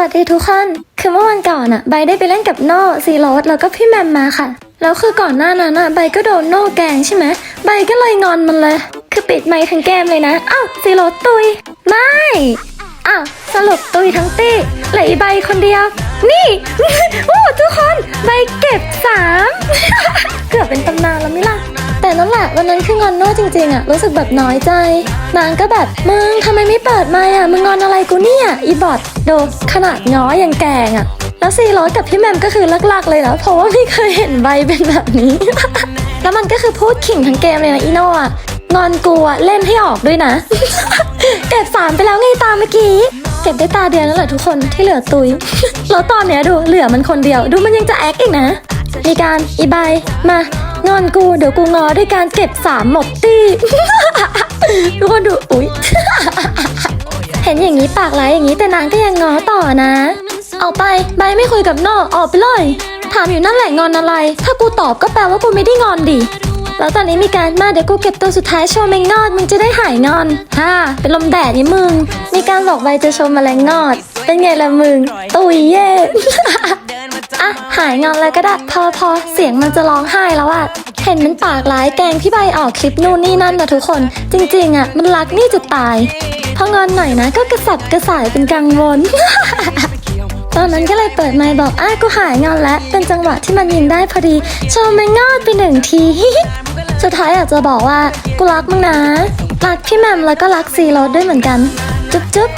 วัสดีทุกคน คือเมื่อวันก่อนอะใบได้ไปเล่นกับโน่ซีโรสแล้วก็พี่แมมมาค่ะ แล้วคือก่อนหน้านั้นอะใบก็โดนโน่แกงใช่ไหมใบก็เลยงอนมันเลย คือปิดไมค์ทั้งแก้มเลยนะ อ้าวซีโรสตุย ไม่ อ้าวสรุปตุยทั้งตี้เหลืออีใบคนเดียว นี่ โอ้ทุกคน ใบเก็บสามเกือบเป็นตำนานแล้วมิล่ะ แต่นั่นแหละวันนั้นคืองอนโน่จริงๆอะรู้สึกแบบน้อยใจ นางก็แบบมึงทำไมไม่เปิดไมค์อะมึงงอนอะไรกูเนี่ยอีบอทดูขนาดง้อยังแกงอะแล้วซีโรสกับพี่แมมก็คือลิกๆเลยนะเพราะว่าไม่เคยเห็นใบเป็นแบบนี้ แล้วมันก็คือพูดขิงทั้งเกมเลยนะอีโน่อะงอนกูอะเล่นให้ออกด้วยนะ เก็บสามไปแล้วไงตาเมื่อกี้เก็บได้ตาเดียวนั่นแหละทุกคนที่เหลือตุยแล้วตอนเนี้ยดูเหลือมันคนเดียว ดูมันยังจะแอคอีกนะมีการอีใบมางอนกูเดี๋ยวกูงอด้วยการเก็บสามหมดตี้ ทุกคนดู อุ๊ย เห็นอย่างนี้ปากร้ายอย่างนี้แต่นางก็ยังงอต่อนะ เอาไปใบไม่คุยกับน่ออกไปเลย ถามอยู่นั่นแหละงอนอะไร ถ้ากูตอบก็แปลว่ากูไม่ได้งอนดิ แล้วตอนนี้มีการมาเดี๋ยวกูเก็บตัวสุดท้ายโชว์แมงงอดมึงจะได้หายงอนฮ่าเป็นลมแดดนี่มึง มีการบอกใบจะโชว์แมลงงอด เป็นไงล่ะมึง ตุยเย่ อะหายงอนแล้วก็ได้พอพอเสียงมันจะร้องไห้แล้วอะเห็นมันปากร้ายแกงพี่ใบออกคลิปนู่นนี่นั่นนะทุกคน จริง ๆอะมันรักนี่จะตายพองอนหน่อยนะก็กระสับกระส่ายเป็นกังวลตอนนั้นก็เลยเปิดไมค์บอกอ้ากูหายงอนแล้ว เป็นจังหวะที่มันยิงได้พอดี โชว์แมงงอดไปหนึ่งทีสุดท้ายอยากจะบอกว่า กูรักมึงนะ รักพี่แมมแล้วก็รักซีโรสด้วยเหมือนกัน จุ๊บจุ๊บ